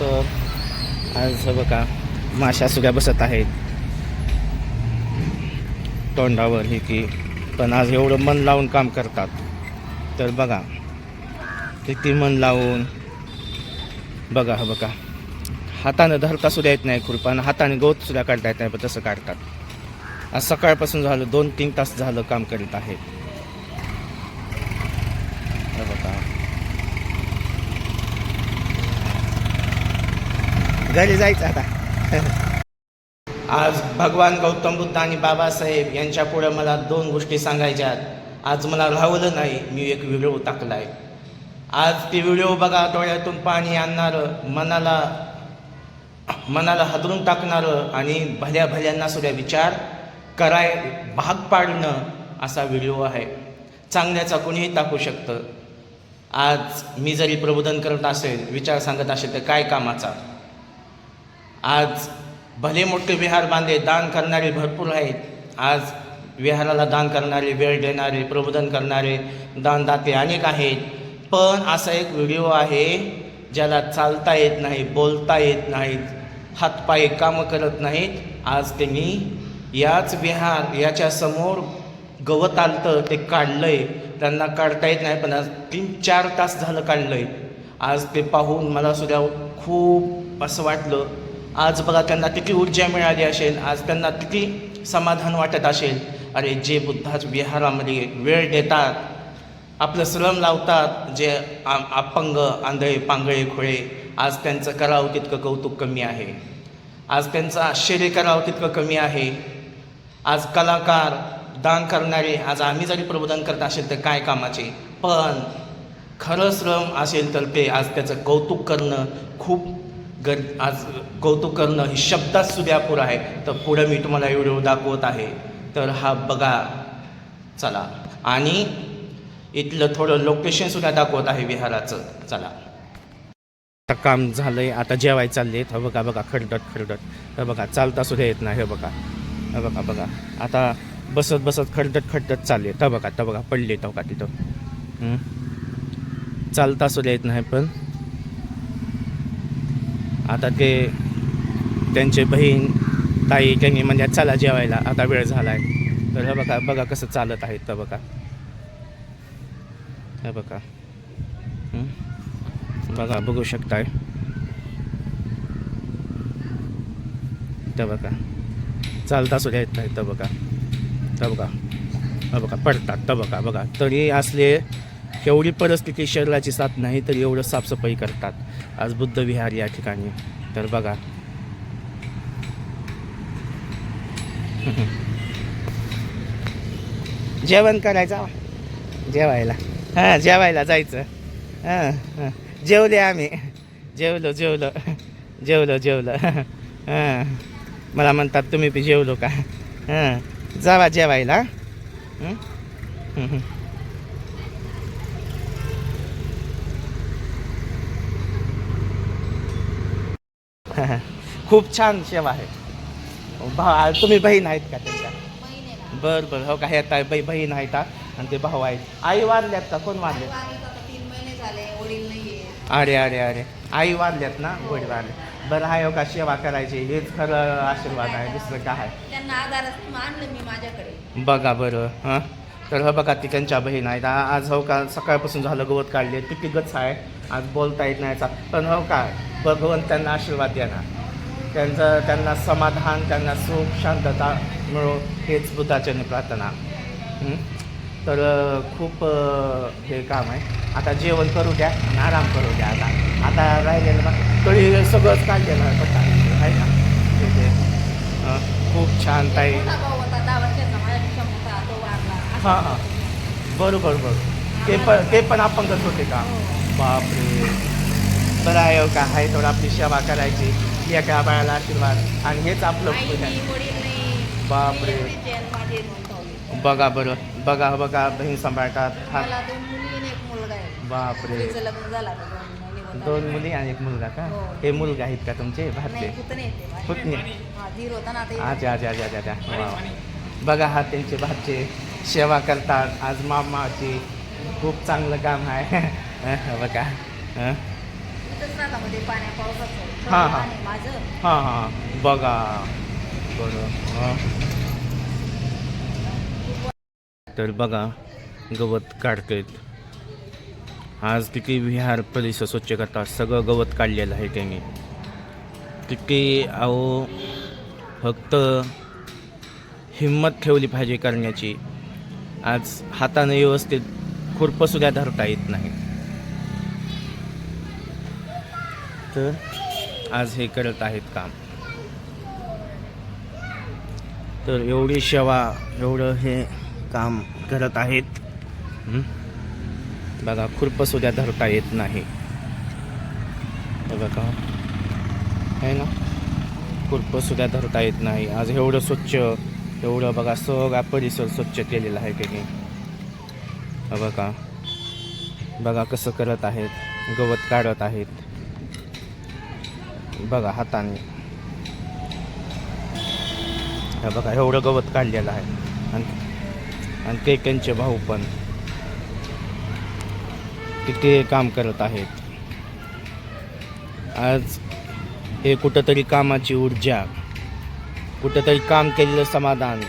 तर आज बघा माशा सुद्धा बसत आहेत. तोंडावर हे की पण आज एवढं मन लावून काम करतात. तर बघा किती मन लावून बघा हा बघा. हातानं धरता सुद्धा येत नाही खुरपानं हाताने गवत सुद्धा काढता येत नाही पण तसं काढतात. आज सकाळपासून झालं दोन तीन तास झालं काम करीत आहेत. बघा. घरी जायचं आता. आज भगवान गौतम बुद्ध आणि बाबासाहेब यांच्या पुढे मला दोन गोष्टी सांगायच्या आज मला राहवलं नाही मी एक व्हिडिओ टाकलाय. आज ती व्हिडिओ बघा डोळ्यातून पाणी आणणारं मनाला मनाला हादरून टाकणारं आणि भल्या भल्यांना सुद्धा विचार कराय भाग पाडणं असा व्हिडिओ आहे. चांगल्याचा कोणीही टाकू शकतं. आज मी जरी प्रबोधन करत असेल विचार सांगत असेल तर काय कामाचा? आज भले मोठे विहार बांधे दान करणारे भरपूर आहेत. आज विहाराला दान करणारे वेळ देणारे प्रबोधन करणारे दानदाते अनेक आहेत. पण असा एक व्हिडिओ आहे ज्याला चालता येत नाही बोलता येत नाहीत हातपाय कामं करत नाहीत. आज त्यांनी याच विहार याच्यासमोर गवत आलतं ते काढलं आहे त्यांना काढता येत नाही पण आज तीन चार तास झालं काढलं आहे आज ते पाहून मला सुद्धा खूप असं वाटलं आज बघा त्यांना किती ऊर्जा मिळाली असेल आज त्यांना किती समाधान वाटत असेल. अरे जे बुद्धाच विहारामध्ये वेळ देतात आपलं श्रम लावतात जे आ अपंग आंधळे पांगळे खुळे आज त्यांचं करावं तितकं कौतुक कमी आहे. आज त्यांचं आश्चर्य करावं तितकं कमी आहे. आज कलाकार दान करणारे आज आम्ही जरी प्रबोधन करत असेल तर काय कामाचे? पण खरं श्रम असेल तर ते आज त्याचं कौतुक करणं खूप गर आज कौतुक करणं हे शब्दात सुद्धा पुरं आहे. तर पुढं मी तुम्हाला व्हिडिओ दाखवत आहे. तर हा बघा. चला. आणि इथलं थोडं लोकेशनसुद्धा दाखवत आहे विहाराचं. चला. आता काम झालं आहे आता जेवाय चालले आहेत बघा बघा खरडट खरडट हे बघा चालता सुद्धा येत नाही. हे बघा. हे बघा बघा. आता बसत बसत खरडट खरडट चालले तर बघा तर बघा पडले तो हो का तिथं? चालता सुद्धा येत नाही पण. आता ते त्यांचे बहीण ताई त्यांनी म्हणजे चला जेवायला आता वेळ झाला आहे तर हे बघा बघा कसं चालत आहेत तर बघा. हे बघा. बघा बघू शकताय. तर बघा. चालता सुद्धा येत नाही तर बघा. तर बघा. बघा पडतात तर बघा बघा. तरी असले एवढी परिस्थिती शरीराची साथ नाही तरी एवढं साफसफाई करतात. आज बुद्धविहार या ठिकाणी. तर बघा. जेवण करायचं जेवायला. हां जेवायला जायचं. हां हां. जेवले आम्ही. जेवलो जेवलो. जेवलो जेवलो. हां. मला म्हणतात तुम्ही बी जेवलो का? हां. जावा जेवायला. खूप छान सेवा आहे. भा तुम्ही बहीण आहेत का त्यांच्या? बर बर. हो का ह्या ताई बाई बहीण आहेत हा. आणि ते भाऊ आहेत. आई वारल्यात का? कोण वारले तीन महिने झाले वडील नाहीये अरे अरे अरे. आई वारल्यात ना? वडील वारले. बरं हाय हो का सेवा करायची. हेच खरं आशीर्वाद आहे दुसरं काय आहे? बघा बरं हां. तर हो बघा ती त्यांच्या बहीण आहेत. आज हो का सकाळपासून झालं गवत काढले. किती गच आहे. आज बोलता येत नाही पण हो का भगवंत त्यांना आशीर्वाद देणार. त्यांचं त्यांना समाधान त्यांना सुख शांतता मिळो हेच बुद्धाचरणी प्रार्थना हं? तर खूप हे काम आहे. आता जेवण करू द्या आणि आराम करू द्या आता. आता राहिलेलं बा तरी सगळंच काढलेलं आहे ना? खूप छान ताई. हां हां. बरोबर बरोबर. ते पण ते पण आपण करत होते का? बापरे. बरं आहे हो का? आहे थोडं आपली सेवा करायची एका बाळाला आशीर्वाद. आणि हेच आपलं बापरे. बघा बरं. बघा बघा. बहीण सांभाळतात. बापरे. दोन मुली आणि एक मुलगा का? हो. हे मुलगा आहेत का तुमचे? भारतीय? पुतणे हा अच्छा अच्छा अच्छा अच्छा. बघा हा त्यांचे भाचे सेवा करतात. आज मामाची खूप चांगलं काम आहे. हं, बघा हं. पाण्या पावसाचं. हा, हा. माझं. हां हां. बघा. बरं हां. तर बघा गवत काढतायत. आज किती विहार परिसर स्वच्छ करतात. सगळं गवत काढलेलं आहे त्यांनी. किती अहो फक्त हिंमत ठेवली पाहिजे करण्याची. आज हाताने व्यवस्थित खुरपंसुद्धा धरता येत नाही तर आज हे करत आहेत काम. तर एवढी सेवा एवढं हे काम करत आहेत. बघा खुरपंसुद्धा धरता येत नाही. बघा बघा आहे ना? खुरपंसुद्धा धरता येत नाही. आज एवढं स्वच्छ एवढं बघा सगळा परिसर स्वच्छ केलेला आहे त्यांनी बघा बघा कसं करत आहेत. गवत काढत आहेत. बघा हाताने. हे बघा एवढं गवत काढलेलं आहे. आणि आणि ते त्यांचे भाऊ पण. किती काम करत आहेत. आज हे कुठंतरी कामाची ऊर्जा कुठंतरी काम केलेलं समाधान.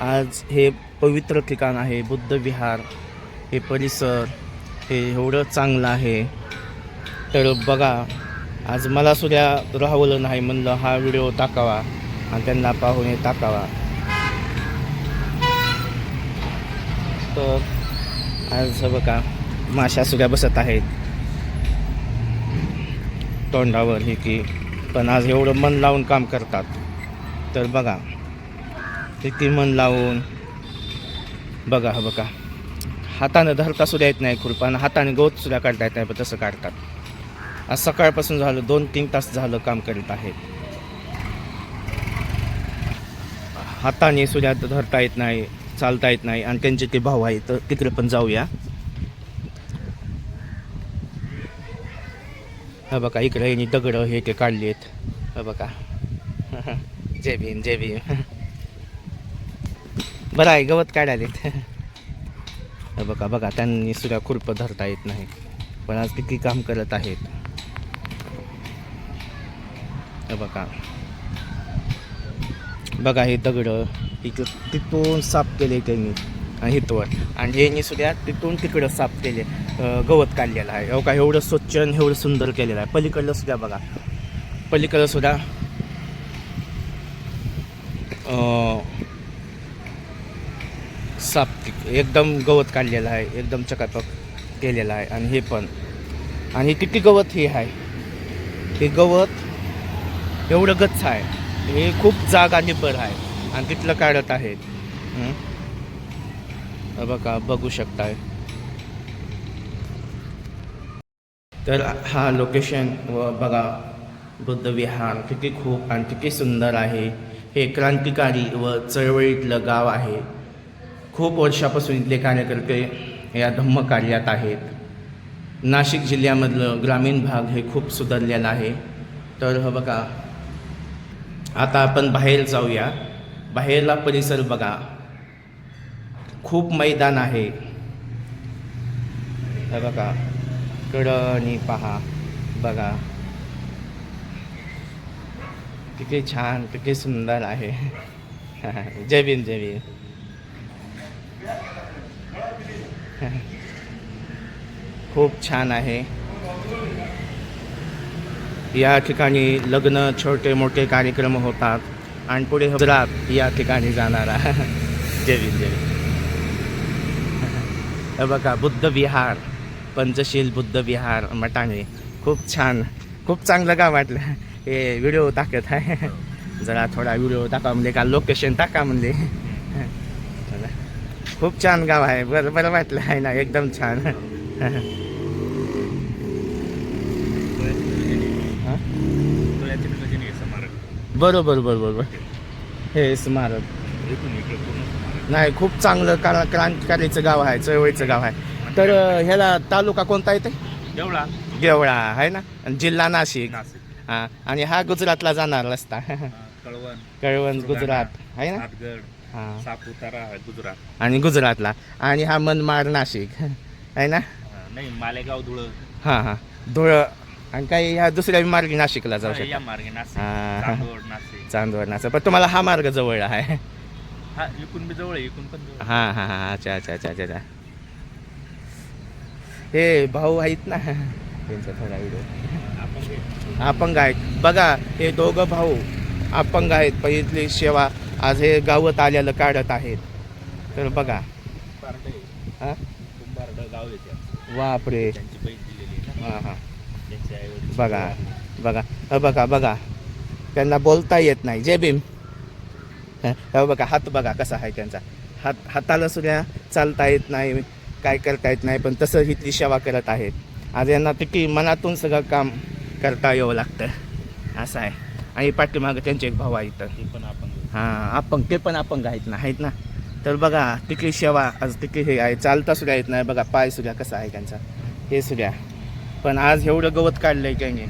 आज हे पवित्र ठिकाण आहे बुद्ध विहार हे परिसर हे एवढं चांगलं आहे. तर बघा आज मला सुद्धा राहवलं नाही म्हणलं हा व्हिडिओ टाकावा आणि त्यांना पाहून हे टाकावा. तर आज बघा माशा सुद्धा बसत आहेत. तोंडावर हे की पण आज एवढं मन लावून काम करतात. तर बघा किती मन लावून बघा बघा. हातानं धरता सुद्धा येत नाही खुरपानं हाताने गवत सुद्धा काढता येत नाही पण तसं काढतात. आज सकाळपासून झालं दोन तीन तास झालं काम करीत आहेत. हाताने सुद्धा धरता येत नाही चालता येत नाही आणि त्यांचे ते भाव आहे तर तिकडे पण जाऊया. हा बघा इकडे यांनी दगडं हे ते काढलेत हा बघा. जय भीम जय भीम. बरं आहे गवत काढायलेत. हा बघा बघा त्यांनी सुद्धा खुरपं धरता येत नाही. पण आज किती काम करत आहेत. इथं बघा. बघा हे दगडं. इथं तिथून साफ केले त्यांनी. आणि हितवर आणि यांनी सुद्धा तिथून तिकडं साफ केले गवत काढलेलं आहे. हो का? एवढं स्वच्छ आणि एवढं सुंदर केलेलं आहे. पलीकडलं सुद्धा बघा. पलीकडलं सुद्धा. साफ एकदम गवत काढलेलं आहे. एकदम चकाचक केलेलं आहे. आणि हे पण. आणि किती गवत हे आहे? हे गवत एवढं गच्च आहे. हे खूप जागा निबर आहे. आणि तिथलं काढत आहेत. बघा बघू शकताय. तर हा लोकेशन व बघा बुद्ध विहार. किती खूप आणि किती सुंदर आहे. हे क्रांतिकारी व चळवळीतलं गाव आहे. खूप वर्षापासून इथले कार्यकर्ते या धम्म कार्यात आहेत. नाशिक जिल्ह्यामधलं ग्रामीण भाग हे खूप सुधारलेला आहे. तर बघा आता आपण बाहेर जाऊया. बाहेरला परिसर बघा. खूप मैदान आहे. बघा. कडणी पहा. बघा. किती छान किती सुंदर आहे. जय भीम जय भीम. खूप छान आहे. या ठिकाणी लग्न छोटे मोठे कार्यक्रम होतात. आणि पुढे हजरात या ठिकाणी जाणारा जय भीम जय बघा बुद्ध विहार पंचशील बुद्ध विहार मटाणे खूप छान खूप चांगलं का वाटलं. हे व्हिडिओ टाकत आहे. जरा थोडा व्हिडिओ टाका म्हणजे का लोकेशन टाका म्हणजे. खूप छान गाव आहे. बरं बरं वाटलं आहे ना एकदम छान हा? बरोबर बरोबर बरोबर. हे स्मारक. नाही खूप चांगलं क्रा क्रांतिकारीचं गाव आहे चळवळीचं गाव आहे. तर ह्याला तालुका कोणता येते देवळा आहे ना? आणि जिल्हा नाशिक. हा आणि हा गुजरातला जाणार रस्ता. कळवण. कळवण गुजरात आहे ना? हा. सापुतारा गुजरात. आणि गुजरातला. आणि हा मनमाड नाशिक आहे ना? नाही मालेगाव धुळं. हां हां. धुळं आणि काही ह्या दुसऱ्या मार्गी नाशिकला जाऊ हा, या शकता. मार्गे नाशिक हा. चांदवड नाशिक. चांदवड पण तुम्हाला हा मार्ग जवळ आहे. हा इकून बी जवळ आहे इकून पण जवळ आहे. हां हां हां अच्छा अच्छा अच्छा अच्छा अच्छा. हे भाऊ आहेत ना. त्यांचा थोडा व्हिडिओ आपण हे अपंग आहेत. बघा हे दोघं भाऊ अपंग आहेत. पहिली सेवा आज हे गावात आलेलं काढत आहेत. तर बघा. कुंभारडं. आहे. हा? कुंभारडं गाव त्याचं. बापरे. त्यांची बहीण दिलेली आहे ना. हां हां. बघा बघा अ बघा बघा. त्यांना बोलता येत नाही. जय भीम. हं, बघा हात बघा कसा आहे त्यांचा. हात हाताला सुद्धा चालता येत नाही काय करता येत नाही पण तसं इथली सेवा करत आहेत आज यांना तिकी मनातून सगळं काम करता यावं लागतं. असं आहे. आणि पाठीमागं त्यांचे एक भाऊ आहेत. तर ते पण आपण हां अपंग ते पण अपंग आहेत ना आहेत ना. तर बघा तिकडे सेवा आज तिकडे हे आहे. चालता सुद्धा येत नाही. बघा पाय सुद्धा कसा आहे त्यांचा. हे सुद्धा. पण आज एवढं गवत काढलं आहे त्यांनी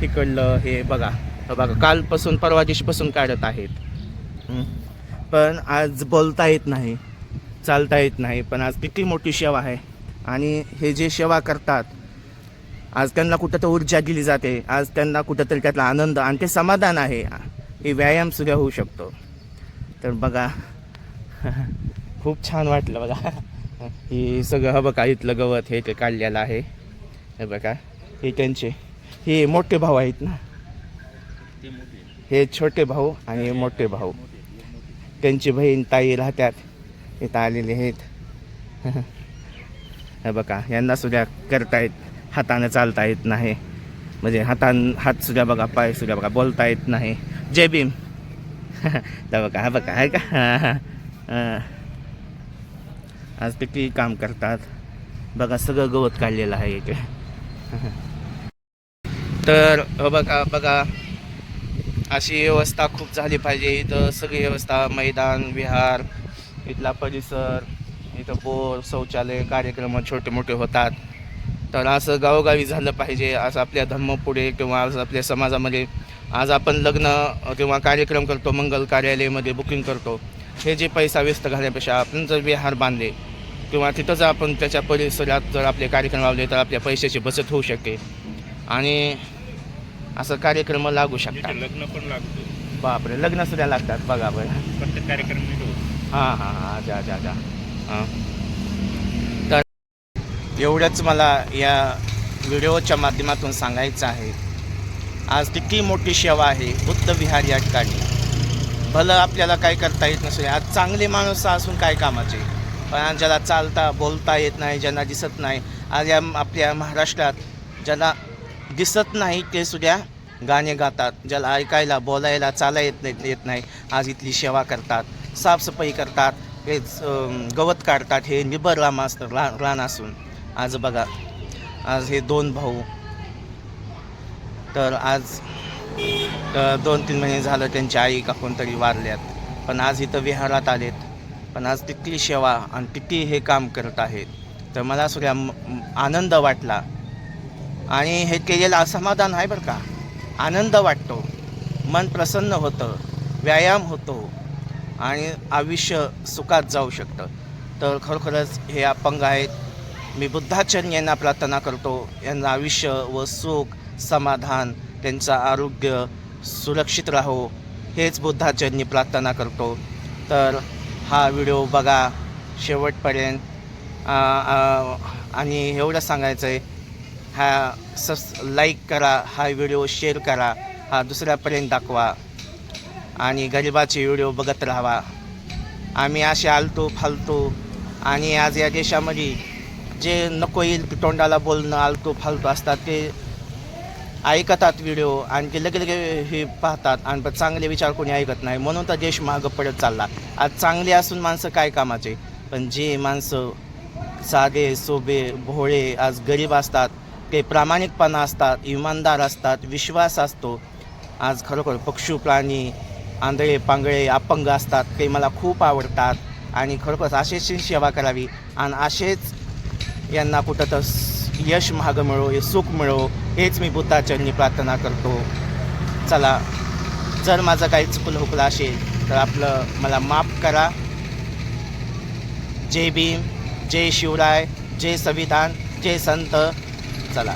तिकडलं हे बघा. बघा कालपासून परवा दिवशीपासून काढत आहेत. पण आज बोलता येत नाही चालता येत नाही पण आज किती मोठी सेवा आहे. आणि हे जे सेवा करतात आज त्यांना कुठं तर ऊर्जा दिली जाते आज त्यांना कुठंतरी त्यातला आनंद आणि ते समाधान आहे. हे व्यायाम सुद्धा होऊ शकतो. तर बघा खूप छान वाटलं बघा. हे सगळं ह बघा इथलं गवत हे ते काढलेलं आहे. हे बघा हे त्यांचे. हे मोठे भाऊ आहेत ना. हे छोटे भाऊ आणि मोठे भाऊ. त्यांची बहीण ताई राहतात. इथं आलेले आहेत. हे बघा यांना सुद्धा करतायत. हाताने चालता येत नाही. म्हणजे हातान हात सुद्धा बघा पाय सुद्धा बघा बोलता येत नाही. जय भीम. तर बघा हा बघा आहे का? आज किती काम करतात. बघा सगळं गवत काढलेलं आहे इकडे. तर बघा बघा. अशी व्यवस्था खूप झाली पाहिजे. इथं सगळी व्यवस्था मैदान विहार इथला परिसर इथं बोर शौचालय कार्यक्रम छोटे मोठे होतात. तर असं गावोगावी झालं पाहिजे. असं आपल्या धर्म पुढे किंवा असं आपल्या समाजामध्ये आज आपण लग्न किंवा कार्यक्रम करतो मंगल कार्यालयामध्ये बुकिंग करतो. हे जे पैसा व्यस्त घालण्यापेक्षा आपण जर विहार बांधले किंवा तिथं जर आपण त्याच्या परिसरात जर आपले कार्यक्रम लावले तर आपल्या पैशाची बचत होऊ शकते आणि असं कार्यक्रम लागू शकतात. तिथे लग्न पण लागतो. बापरे लग्न सुद्धा लागतात बघा बरं. प्रत्येक कार्यक्रम हां हां हां अच्छा अच्छा अच्छा हां. तर एवढंच मला या व्हिडिओच्या माध्यमातून सांगायचं आहे. आज किती मोठी सेवा आहे बुद्ध विहार या ठिकाणी. भलं आपल्याला काय करता येत नसेल आज चांगले माणूस असून काय कामाचे? ज्याला चालता बोलता येत नाही ज्यांना दिसत नाही आज या आपल्या महाराष्ट्रात ज्याला दिसत नाही ते सुद्धा गाणे गातात. ज्याला ऐकायला बोलायला चाला येत नाही येत नाही आज इथली सेवा करतात साफसफाई करतात हे गवत काढतात हे निबर राम असतं रा रान असून. आज बघा आज हे दोन भाऊ. तर आज दोन तीन महिने झालं त्यांची आई का कोणतरी वारल्यात. पण आज इथं विहारात आलेत. पण आज तितकी सेवा आणि किती हे काम करत आहेत तर मला सुद्धा आनंद वाटला. आणि हे केलेलं असमाधान आहे बरं का? आनंद वाटतो. मन प्रसन्न होतं. व्यायाम होतो. आणि आयुष्य सुखात जाऊ शकतं. तर खरोखरच हे अपंग आहेत. मी बुद्धाचरण यांना प्रार्थना करतो. यांना आयुष्य व सुख समाधान त्यांचं आरोग्य सुरक्षित राहो. हेच बुद्धाचरणी प्रार्थना करतो. तर हा व्हिडिओ बघा शेवटपर्यंत. आणि एवढं सांगायचं आहे हा सस लाईक करा हा व्हिडिओ शेअर करा हा दुसऱ्यापर्यंत दाखवा. आणि गरिबाचे व्हिडिओ बघत राहावा. आम्ही असे आलतो फालतो. आणि आज या देशामध्ये जे नको येईल तोंडाला बोलणं आलतो फालतो असतात ते ऐकतात व्हिडिओ आणखी लगे लगे हे पाहतात आणि पण चांगले विचार कोणी ऐकत नाही. म्हणून तर देश मागं पडत चालला. आज चांगले असून माणसं काय कामाचे? पण जे माणसं साधे सोबे भोळे आज गरीब असतात ते प्रामाणिकपणा असतात इमानदार असतात विश्वास असतो. आज खरोखर पक्षी प्राणी आंधळे पांगळे अपंग असतात ते मला खूप आवडतात. आणि खरोखर असेच सेवा करावी. आणि असेच यांना कुठं तर यश महाग मिळो सुख मिळो. हेच मी बुद्धाचरणी प्रार्थना करतो. चला जर माझं काही चुकलं हुकलं असेल तर आपलं मला माफ करा. जय भीम जय शिवराय जय संविधान जय संत. चला.